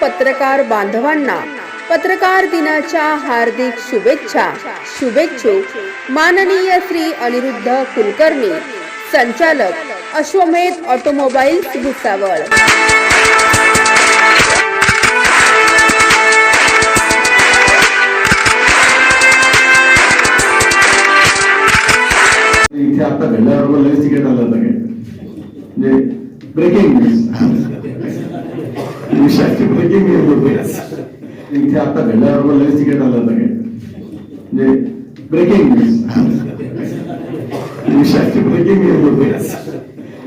पत्रकार बांधवांना पत्रकार दिनाच्या हार्दिक शुभेच्छा. शुभेच्छुक माननीय श्री अनिरुद्ध कुलकर्णी संचालक अश्वमेध ऑटोमोबाईल्स भुसावळ. इथे आता घडल्याबरोबर लगेच तिकीट आलं म्हणजे ब्रेकिंग न्यूज विषयाची ब्रेकिंग न्यूज होते इथे आता घडल्याबरोबर लगेच तिकीट आलं होतं. म्हणजे ब्रेकिंग न्यूज होते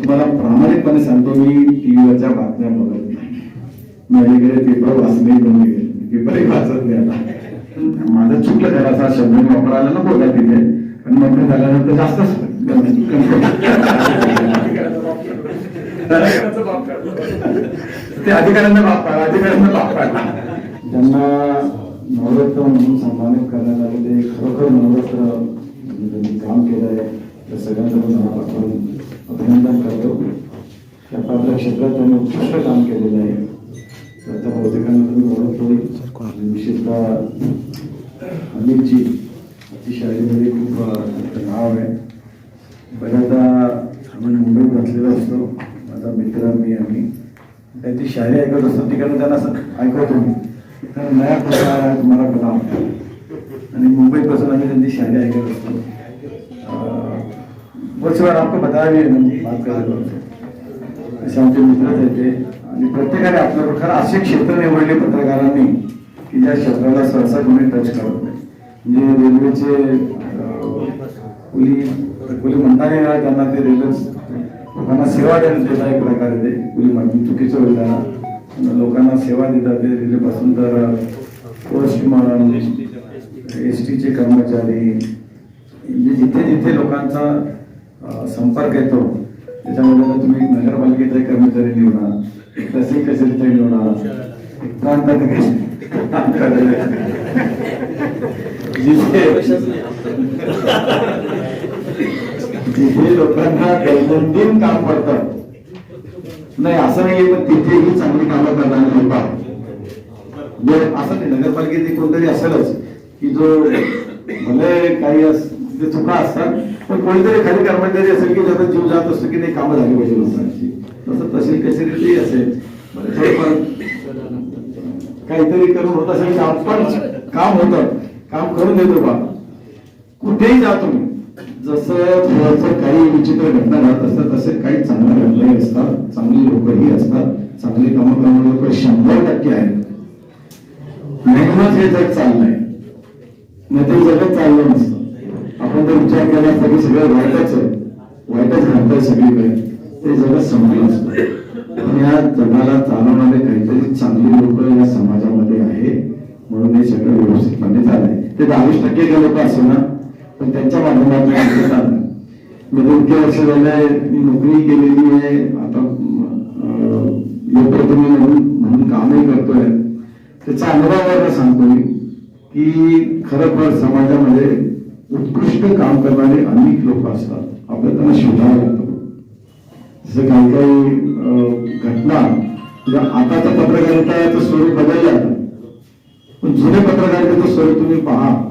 मला प्रामाणिकपणे सांगतो मी टीव्हीवरच्या बातम्या बघत नाही. माझ्याकडे पेपर बंद केले पेपरही वाचत नाही आता. माझं चुकलं जरा असा शब्द मी वापरायला नको होता तिथे. पण मग झाल्यानंतर जास्तच ते अधिकाऱ्यांना बाप काढा अधिकाऱ्यांना बाप काढला त्यांना नवरत्न म्हणून सन्मानित करण्यात आलेले खरोखर नवरत्न म्हणजे त्यांनी काम केलं आहे. त्या सगळ्यांचं मी मनापासून अभिनंदन करतो. की आपल्या क्षेत्रात त्यांनी उत्कृष्ट काम केलेलं आहे. तर त्या बहुतेकांना तुम्ही ओळखतो विशेषतः अमितजी शाळेमध्ये खूप नाव आहे. बऱ्याचदा आम्ही मुंबईत बसलेलो असतो. माझा मित्र मी आम्ही. त्यांची शायरी ऐकत असतो तिकडे त्यांना असं ऐकवतो मी. तर नया कुठला तुम्हाला कुठला आवडतो आणि मुंबईत बसून आम्ही त्यांची शायरी ऐकत असतो. अं, बहुत सी बार बात करायला असे आमचे मित्रच येते आणि प्रत्येकाने आपलं खरं असे क्षेत्र निवडले पत्रकारांनी की ज्या क्षेत्राला सहसा कोणी टच करत नाही. म्हणजे रेल्वेचे कुली कुली म्हणता येणार त्यांना ते रेल्वे लोकांना सेवा देण्यात सुद्धा एक प्रकार ते. कुली माहिती चुकीचं होईल लोकांना सेवा देतात ते. दिलेपासून तर पोस्टमन एस टीचे कर्मचारी म्हणजे जिथे जिथे लोकांचा संपर्क येतो त्याच्यामध्ये तुम्ही नगरपालिकेचे कर्मचारी निवडा तसे कसे निवडा एक जिथे तिथे जिथे लोकांना दैनंदिन काम पडतं. नाही असं नाही पण तिथेही चांगली कामं करणारे लोक आहेत. असं नाही नगरपालिकेत कोणतरी असेलच की जो भले काही अस- ते चुका असतात पण कोणीतरी खाली कर्मचारी असेल की ज्याचा जीव जात असतो की नाही कामं झाली पाहिजे लोकांची. तसं तहसील कचेरीतही असेल. थोडंफार काहीतरी करून होत असेल काम पण काम होतं. काम करून देतो बा. कुठेही जा तुम्ही. जसं थोडंसं काही विचित्र घटना घडत असतात तसे काही चांगल्या घटनाही असतात चांगली लोकही असतात चांगली कामं करणारे लोक शंभर टक्के आहेत. म्हणूनच हे जग चाललंय. नाही ते जगत चाललं नसतं. आपण तर विचार केला असता की सगळं वाईटच आहे. वाईटच घडतंय सगळीकडे. ते जगत संपलं असतं पण या जगाला चालवणारे काहीतरी चांगली लोक या समाजामध्ये आहे. म्हणून हे सगळं व्यवस्थितपणे चाललंय. ते दहावीस टक्के जे लोक असेल ना पण त्यांच्या माध्यमातून हे चाललंय मी इतके वर्ष मी नोकरी केलेली आहे. आता लोकप्रतिनिधी म्हणून म्हणून कामही करतोय. त्याचा अनुभवावर सांगतो मी? की खरोखर समाजामध्ये उत्कृष्ट काम करणारे अनेक लोक असतात. आपल्याला त्यांना शोधावं लागतं. जसं काही काही घटना म्हणजे आताच्या आताचं पत्रकारिताचं स्वरूप बदललं पण जुने पत्रकारितेचं स्वरूप तुम्ही पहा.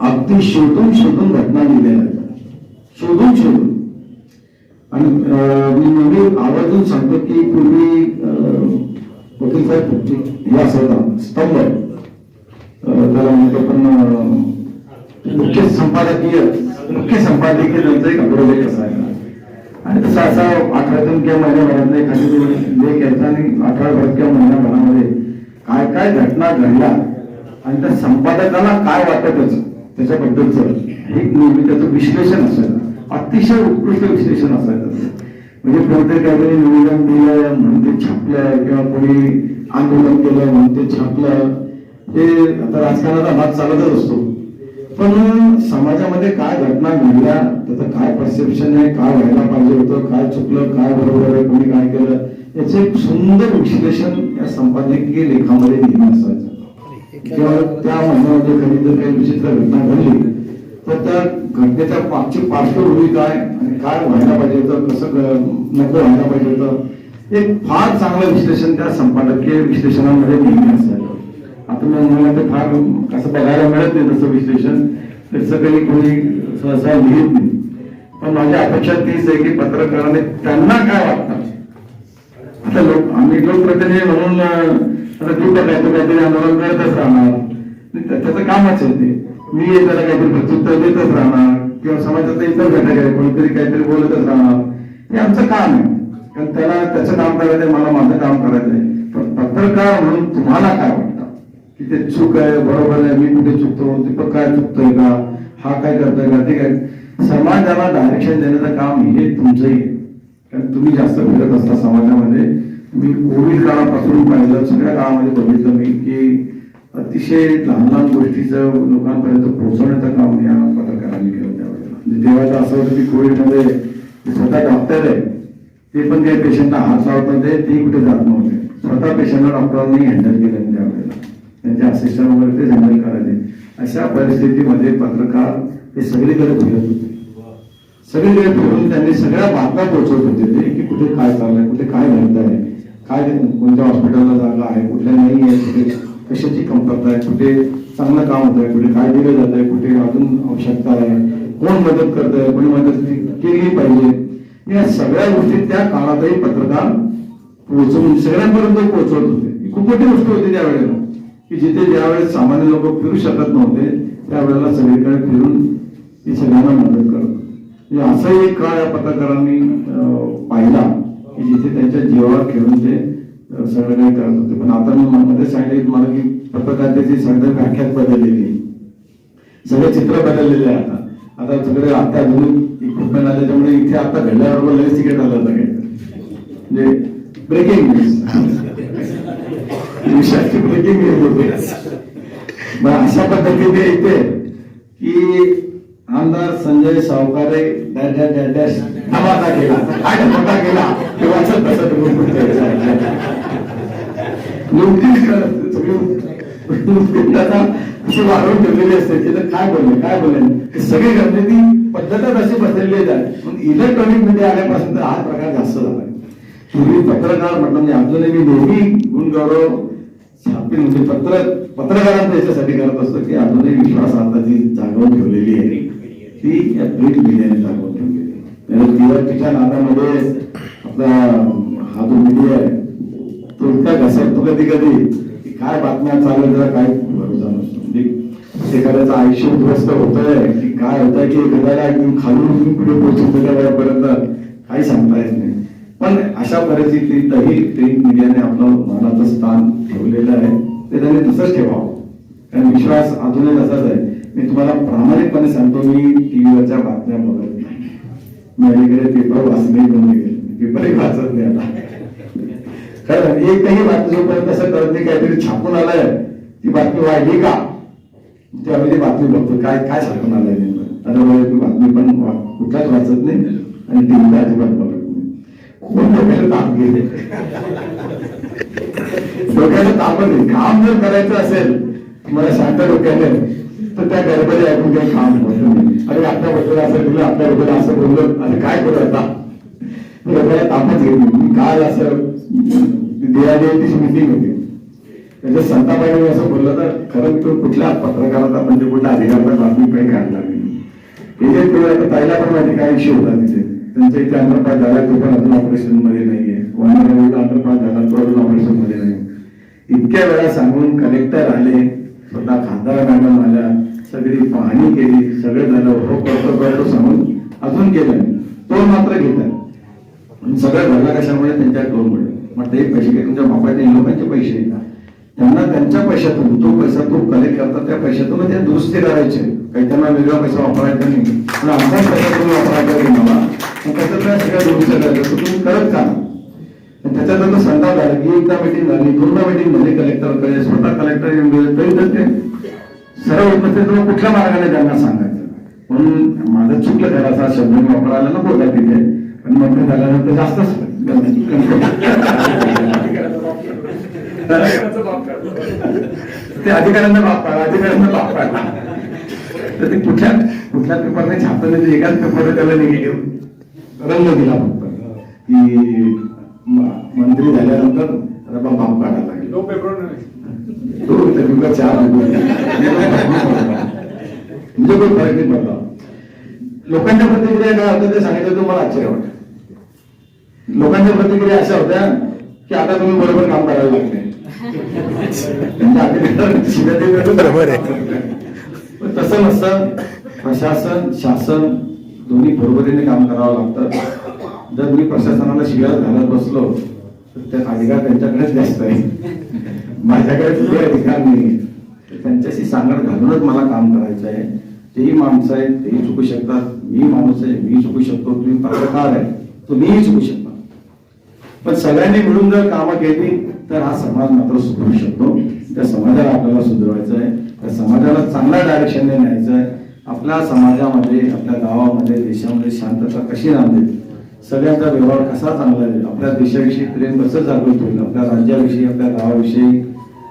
अगदी शोधून शोधून घटना लिहिल्या आहेत शोधून शोधून. आणि मी नेहमी आवर्जून सांगतो की पूर्वी वकील साहेब हे असायचा स्तंभ त्याला म्हणतो पण मुख्य संपादकीय मुख्य संपादकीय त्यांचा एक अग्रलेख असायचा आणि तसा असा आठवड्यातून किंवा महिन्याभरात एखादी तुम्ही लेख यायचा आणि आठवड्याभरात किंवा महिन्याभरामध्ये काय काय घटना घडल्या आणि त्या संपादकाला काय वाटतच त्याच्याबद्दलचं हे नेहमी त्याचं विश्लेषण असायचं अतिशय उत्कृष्ट विश्लेषण असायचं म्हणजे कोणते काहीतरी निवेदन दिलं म्हणून ते छापलं किंवा कोणी आंदोलन केलं म्हणून ते छापलं हे आता राजकारणाचा भाग चालतच असतो. पण समाजामध्ये काय घटना घडल्या त्याचं काय परसेप्शन आहे काय व्हायला पाहिजे होतं काय चुकलं काय बरोबर आहे कोणी काय केलं याचं एक सुंदर विश्लेषण या संपादकीय लेखामध्ये लिहिणं असायचं. किंवा त्या महिन्यामध्ये कधी जर काही विचित्र घटना घडली तर त्या घटनेच्या मागची पार्श्वभूमी काय आणि काय व्हायला पाहिजे होतं कसं नको व्हायला पाहिजे होतं एक फार चांगलं विश्लेषण त्या संपादकीय विश्लेषणामध्ये नेहमी आता मग मला ते फार कसं बघायला मिळत नाही तसं विश्लेषण त्याचं काही कोणी सहसा लिहित नाही पण माझी अपेक्षा तीच आहे की पत्रकाराने त्यांना काय वाटतं आता लोक आम्ही लोकप्रतिनिधी म्हणून अं, काहीतरी काहीतरी आंदोलन करतच राहणार. त्याचं कामच आहे ते. मी त्याला काहीतरी प्रत्युत्तर देतच राहणार. किंवा समाजाचा इतर घटक आहे कोणीतरी काहीतरी बोलतच राहणार. हे आमचं काम आहे. कारण त्याला त्याचं काम करायचं मला माझं काम करायचंय पण पत्रकार म्हणून तुम्हाला काय वाटतं? की ते चूक आहे बरोबर आहे मी कुठे चुकतो दीपक काय चुकतोय का? हा काय करतोय का? ठीक आहे. समाजाला डायरेक्शन देण्याचं काम हे तुमचंही आहे. कारण तुम्ही जास्त फिरत असता समाजामध्ये. मी कोविड काळापासून पाहिलं सगळ्या काळामध्ये बघितलं मी की अतिशय लहान लहान गोष्टीचं लोकांपर्यंत पोहोचवण्याचं काम या पत्रकारांनी केलं त्यावेळेला. म्हणजे असं होतं की कोविडमध्ये स्वतः डॉक्टर आहे ते पण काही पेशंटला हात लावत नव्हते ते कुठे जात नव्हते. स्वतः पेशंटला डॉक्टरांनी हँडल केलं त्यावेळेला. त्यांचे असिस्टंट वगैरे ते हँडल करायचे. अशा परिस्थितीमध्ये पत्रकार हे सगळीकडे फिरत होते. सगळीकडे फिरून त्यांनी सगळ्या बातम्या पोहोचवत होते ते की कुठे काय चाललंय कुठे काय घडत आहे काय कोणत्या हॉस्पिटलला जागा आहे कुठल्या नाही आहे कुठे कशाची कमतरता आहे कुठे चांगलं काम होत आहे कुठे काय दिलं जात आहे कुठे अजून आवश्यकता आहे कोण मदत करत आहे कोणी मदत केली पाहिजे. या सगळ्या गोष्टी त्या काळातही पत्रकार पोहोचवून सगळ्यांपर्यंत पोहोचवत होते. खूप मोठी गोष्ट होती त्यावेळेला. की जिथे ज्यावेळेस सामान्य लोक फिरू शकत नव्हते त्यावेळेला सगळीकडे फिरून ती सगळ्यांना मदत करत म्हणजे असाही एक काळ या पत्रकारांनी पाहिला. की जिथे त्यांच्या जीवावर खेळून ते सगळं काही करत होते. पण आता मी मध्ये सांगितलं मला की पत्रकारितेची सगळं व्याख्यात बदललेली आहे. सगळे चित्र बदललेले आहे आता. आता सगळे आता इक्विपमेंट आले त्यामुळे इथे आता घडल्याबरोबर लगेच तिकीट आलं सगळे म्हणजे ब्रेकिंग न्यूज विषयाची ब्रेकिंग न्यूज होते. मग अशा पद्धतीने इथे की आमदार संजय सावकारे धमाका केला. काय धमाका केला? ते वाचत बसत नुकतीच अशी वाढवून ठेवलेली असते. तिथं काय बोलले काय बोलले हे सगळी घडले ती पद्धतच अशी बसलेली आहे. पण इलेक्ट्रॉनिक मीडिया आल्यापासून तर हा प्रकार जास्त झाला. तुम्ही पत्रकार म्हटलं म्हणजे अजूनही मी नेहमी गुणगौरव छापील म्हणजे पत्र पत्रकारांना याच्यासाठी करत असतो की अजूनही विश्वास जी जागवून ठेवलेली आहे. ती या प्रिंट मीडियाने दाखवून ठेवलेली आहे. म्हणजे आपला हा जो मीडिया आहे तो इतका घसरतो कधी कधी की काय बातम्या चालू आहेत त्याला काय भरोसा नसतो. म्हणजे एखाद्याचं आयुष्य उद्ध्वस्त आहे की काय होतंय की एखाद्याला एकदम खालून पुढे पोहोचून पोहोचून वेळापर्यंत काही सांगता येत नाही. पण अशा परिस्थितीतही प्रिंट मीडियाने आपलं मनाचं स्थान ठेवलेलं आहे. ते त्यांनी तसंच ठेवावं. कारण विश्वास अजूनही तसाच आहे. मी तुम्हाला प्रामाणिकपणे सांगतो मी टीव्हीवरच्या बातम्या बघत नाही. मी अलीकडे पेपर वाचले बंद गेले पेपरही वाचत नाही आता. कारण एकही बातमी जोपर्यंत असं कळत नाही काहीतरी छापून आलाय ती बातमी वाढली का? ते आम्ही ती बातमी बघतो काय काय छापून आलंय त्याच्यामुळे ती बातमी पण कुठलाच वाचत नाही आणि टीव्हीला अजिबात बघत नाही. कोण डोक्याला ताप गेले. डोक्याला ताप नाही. काम जर करायचं असेल मला शांत डोक्याने तर त्या गडबडी ऐकून काही काम होत नाही. अरे आपल्याबद्दल असं बोललं आपल्याबद्दल असं बोललं अरे काय करू आता? तापच घेत नाही. काल असं देवादेवीची मिटिंग होती. त्याच्या संताबाईने असं बोललं तर खरं तो कुठल्या पत्रकाराचा म्हणजे कुठल्या अधिकाराचा बातमी काही काढला नाही. हे जे ताईला पण माहिती काय इश्यू होता तिथे? त्यांच्या इथे अंडरपास झाला तो पण अजून ऑपरेशनमध्ये नाहीये. कोणाला अंडरपास झाला तो अजून ऑपरेशनमध्ये नाही इतक्या वेळा सांगून कलेक्टर आले स्वतः खासदार मॅडम आल्या सगळी पाहणी केली सगळं झालं हो करतो करतो सांगून अजून केलं. तो मात्र घेतात सगळं झालं कशामुळे? त्यांच्या टोलमुळे मग ते पैसे काही तुमच्या बापाचे लोकांचे पैसे त्यांना त्यांच्या पैशातून तो पैसा तो कलेक्ट करतात त्या पैशातून ते दुरुस्ती करायचे. काही त्यांना वेगळा पैसा वापरायचा नाही. पण आमचाच पैसा तुम्ही वापरायचा नाही मला मग त्याच्यात सगळ्या दुरुस्ती करायचं तर तुम्ही करत का त्याच्यानंतर त्याच्यात संताप झाला की एकदा मिटिंग झाली दोनदा मिटिंग झाली कलेक्टरकडे स्वतः कलेक्टर येऊन गेले तरी तर ते सरळ होत नसते कुठल्या मार्गाने त्यांना सांगायचं? म्हणून माझं चुकलं त्याला असा शब्द मी वापरायला नको त्या तिथे. पण मग झाल्यानंतर जास्तच ते अधिकाऱ्यांना बाप काढा अधिकाऱ्यांना बाप काढा तर ते कुठल्या कुठल्या पेपरने छापलं एकाच पेपर त्याला निगेटिव्ह रंग दिला फक्त. की मंत्री झाल्यानंतर बाबा बाप काढायला नाही तो तकरीबन चार म्हणजे कोण फरक नाही पडला लोकांच्या प्रतिक्रिया काय होत्या ते सांगितलं तर मला आश्चर्य वाटत. लोकांच्या प्रतिक्रिया अशा होत्या की आता तुम्ही बरोबर काम करायला लागले. बरोबर तसं नसतं. प्रशासन शासन दोन्ही बरोबरीने काम करावं लागतं. जर मी प्रशासनाला शिव्या घालत बसलो तर त्या अधिकार त्यांच्याकडेच जास्त आहे माझ्याकडे तुझे अधिकार नाही त्यांच्याशी सांगड घालूनच मला काम करायचं आहे. तेही माणसं आहेत तेही चुकू शकतात. मी माणूस आहे मी चुकू शकतो. तुम्ही पत्रकार आहे तुम्हीही चुकू शकता. पण सगळ्यांनी मिळून जर कामं केली तर हा समाज मात्र सुधरू शकतो. त्या समाजाला आपल्याला सुधरवायचं आहे. त्या समाजाला चांगल्या डायरेक्शनने न्यायचं आहे. आपल्या समाजामध्ये आपल्या गावामध्ये देशामध्ये शांतता कशी नांदेल सगळ्यांचा व्यवहार कसा चांगला येईल आपल्या देशाविषयी प्रेम कसं जागृत होईल? आपल्या राज्याविषयी आपल्या गावाविषयी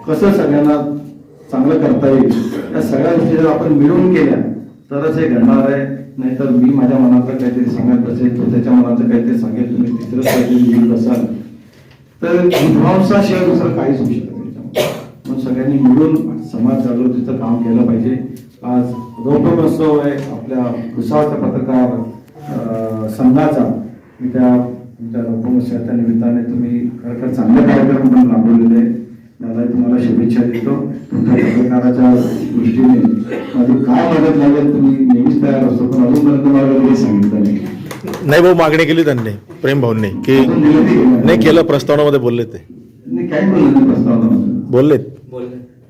कसं सगळ्यांना चांगलं करता येईल? या सगळ्या गोष्टी जर आपण मिळून केल्या तरच हे घडणार आहे. नाहीतर मी माझ्या मनातलं काहीतरी सांगत असेल तो त्याच्या मनाचं काहीतरी सांगेल तुम्ही तिसरं काहीतरी लिहित असाल. तर विध्वंसाशिवाय दुसरं काहीच होऊ शकत नाही मग सगळ्यांनी मिळून समाज जागृतीचं काम केलं पाहिजे. आज रोपण महोत्सव आहे आपल्या भुसावळच्या पत्रकार संघाचा. मी त्या तुमच्या महोत्सवाच्या निमित्ताने तुम्ही खरं चांगले कार्यक्रम पण राबवलेले आहे त्याला तुम्हाला शुभेच्छा देतो. तुमच्या दृष्टीने माझी काय मदत लागेल तुम्ही नेहमीच तयार असतो पण अजूनपर्यंत मला कधी सांगितलं नाही. नाही भाऊ मागणी केली त्यांनी प्रेम भाऊंनी की नाही केलं. नाही. केलं प्रस्तावनामध्ये बोलले ते. काय बोललं प्रस्तावनामध्ये. बोललेत.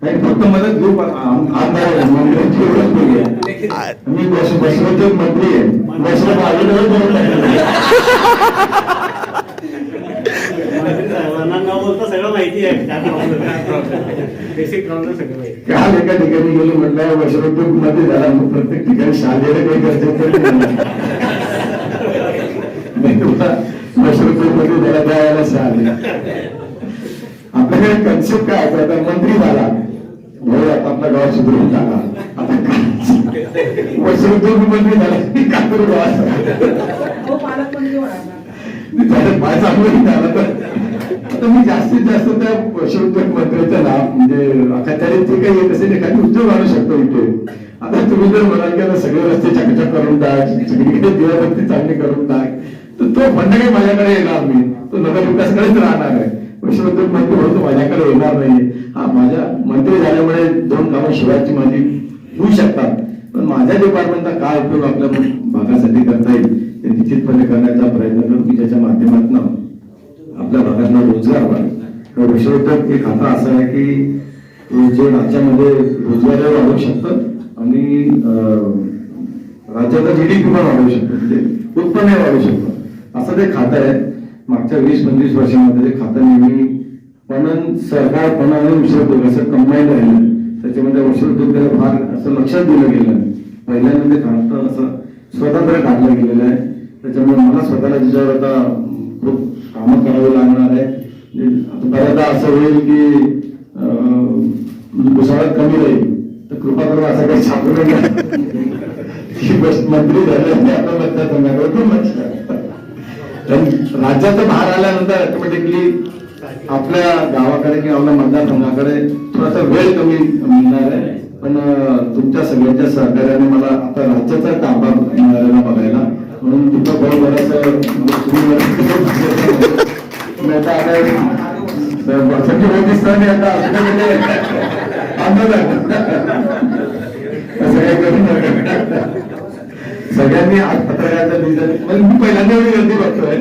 फक्त मदत घेऊ आमदार आहे, मंत्र्यांची एवढंच बोलली आहे. आ- मी बस- बसवचे मंत्री आहे बसवत आलेलं बोलत साहेबांना न बोलता सगळं माहिती आहे काय problem. बेसिक ग्राउंड सगळं माहिती काल एका ठिकाणी गेलो म्हटलं वशरोद्योगमध्ये झाला मग प्रत्येक ठिकाणी शालेय काही गरजेचं मध्ये झाला शालेय आपल्याकडे कन्सेप्ट काय? आता मंत्री झाला. भाऊ आता आपला गाव सुधरून झाला आता वशरोद्योग मंत्री झाला. काय करू गावाचा हो पालकमंत्री झालं तर. आता मी जास्तीत जास्त त्या पशुउद्योग मंत्र्याचं नाव म्हणजे त्याने जे काही येत असेल एखादी उद्योग आणू शकतो इथे. आता तुम्ही जर म्हणाल की सगळे रस्ते चकचक करून टाक सगळीकडे दिवाबत्ती चांगली करून टाक तर तो फंड काही माझ्याकडे येणार नाही. तो नगर विकासकडेच राहणार आहे. पशुउद्योग मंत्री म्हणून तो माझ्याकडे येणार नाही हा माझ्या मंत्री झाल्यामुळे दोन कामं शिवायची माझी होऊ शकतात. पण माझ्या डिपार्टमेंटचा काय उपयोग आपल्या भागासाठी करता येईल ते निश्चितपणे करण्याचा प्रयत्न करू की ज्याच्या माध्यमातून आपल्या भागातला रोजगार वाढेल तर एक आता असं आहे की जे राज्यामध्ये रोजगार वाढवू शकतं आणि अं, राज्याचा जीडीपी पण वाढवू शकतो म्हणजे उत्पन्न वाढवू शकतं. असं ते खातं आहे. मागच्या वीस पंचवीस वर्षामध्ये ते खातं नेहमी पणन सरकार पणन आणि असं कंबाईन राहिलं त्याच्यामध्ये वृक्षोद्योगाला फार असं लक्षात दिलं गेलं आहे पहिल्यांदा ते खातं असं स्वतंत्र काढलं गेलेलं आहे. त्याच्यामुळे मला स्वतःला त्याच्यावर आता खूप कामं करावी लागणार आहे. म्हणजे आता बऱ्याचदा असं होईल की अं, म्हणजे कमी राहील. तर कृपा करून असं काही छापू नका. मंत्री झाले आणि मतदारसंघाकडे दुर्लक्ष करा. कारण राज्याचा भार आल्यानंतर ऑटोमॅटिकली आपल्या गावाकडे किंवा आपल्या मतदारसंघाकडे थोडासा वेळ कमी मिळणार आहे. पण तुमच्या सगळ्यांच्या सहकार्याने मला आता राज्याचा कारभार मिळालेला बघायला. म्हणून सगळ्यांनी आज पत्रकारांचा निधन म्हणजे मी पहिल्यांदा एवढी गर्दी बघतोय.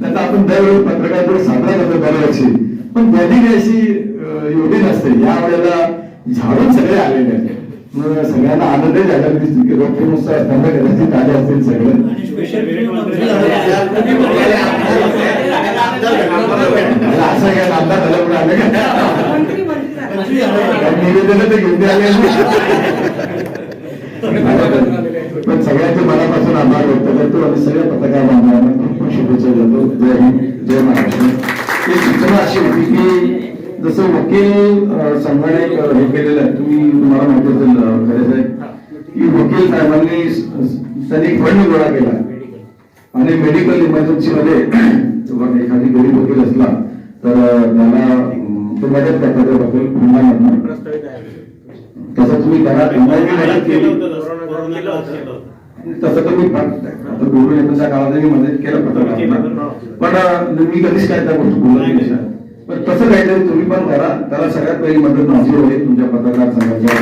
नंतर आपण दरवेळी पत्रकार दिवस साजरा करतो दरवर्षी पण गर्दी अशी अं, एवढी नसते. या वेळेला झाडून सगळे आलेले आहेत. सगळ्यांना आनंद झाला दिसतो की रोखे नुसतं असताना कदाचित आले असतील सगळे. असं काय नामदार झाल्यामुळे आले निवेदन ते घेऊन आले पण सगळ्यांचे मनापासून आभार व्यक्त करतो आणि सगळ्या पत्रकार बांधवांना खूप खूप शुभेच्छा देतो. जय हिंद जय महाराष्ट्र. एक सूचना अशी होती की जसं वकील संघाने हे केलेलं आहे. तुम्ही तुम्हाला माहिती असेल साहेब की वकील साहेबांनी त्यांनी फंड गोळा केला. आणि मेडिकल इमर्जन्सी मध्ये एखादी गरीब वकील असला तर त्याला तो मदत करतात वकील फंडामधनं तसं तुम्ही मी मदत केलं तसं. तुम्ही आता कोविड येण्याच्या काळात मी मदत केलं पत्रकारांना. पण मी कधीच काय त्या गोष्टी बोलत नाही. पण तसं काहीतरी तुम्ही पण करा. त्याला सगळ्यात पहिली मदत माझी होईल. तुमच्या पत्रकार संघाच्या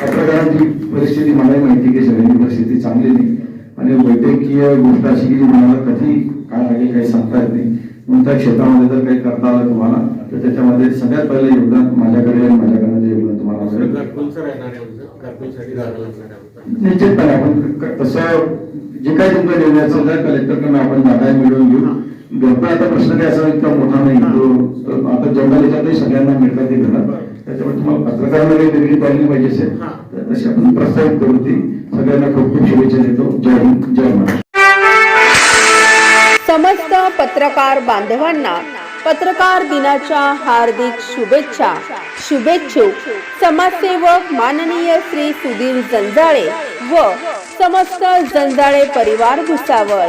पत्रकारांची परिस्थिती मलाही माहिती की सगळ्यांची परिस्थिती चांगली नाही. आणि वैद्यकीय गोष्ट अशी की तुम्हाला कधी काय लागेल काही सांगता येत नाही. म्हणून त्या क्षेत्रामध्ये जर काही करता आलं तुम्हाला तर त्याच्यामध्ये सगळ्यात पहिलं योगदान माझ्याकडे आणि माझ्याकडनं जे योगदान तुम्हाला. निश्चितपणे आपण तसं जे काही तुमचं निर्णय असेल त्या कलेक्टरकडे आपण जागा मिळवून घेऊ. घरचा आता प्रश्न काही असा इतका मोठा नाही. तो आता जेवढा याच्यातही सगळ्यांना मिळतात ते घरात त्याच्यामुळे तुम्हाला पत्रकारांना काही वेगळी पाहिली पाहिजे असेल. तर तशी आपण प्रस्तावित करू ती. सगळ्यांना खूप खूप शुभेच्छा देतो. जय हिंद जय महाराष्ट्र. समस्त पत्रकार बांधवांना पत्रकार दिनाच्या हार्दिक शुभेच्छा. शुभेच्छुक समाजसेवक माननीय श्री सुधीर जंजाळे व समस्त जंजाळे परिवार भुसावळ.